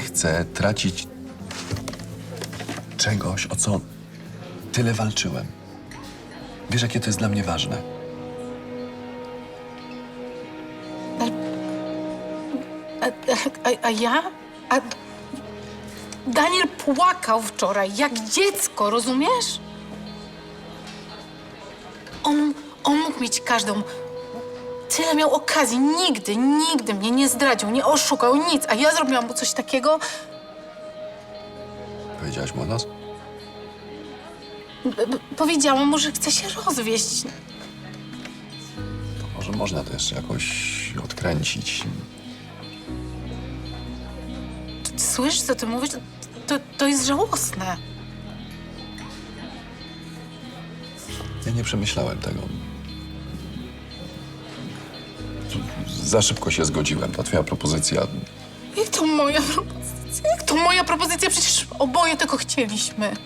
chcę tracić czegoś, o co tyle walczyłem. Wiesz, jakie to jest dla mnie ważne. A, a, a ja? A Daniel płakał wczoraj, jak dziecko, rozumiesz? On, on mógł mieć każdą. Tyle miał okazji. Nigdy, nigdy mnie nie zdradził, nie oszukał, nic. A ja zrobiłam mu coś takiego. Powiedziałaś mu o nas? B- b- Powiedziałam mu, że chce się rozwieść. Może można to jeszcze jakoś odkręcić. Słyszysz, co ty mówisz? To, to jest żałosne. Ja nie przemyślałem tego. Za szybko się zgodziłem. Ta twoja propozycja Jak to moja propozycja? Jak to moja propozycja? Przecież oboje tego chcieliśmy.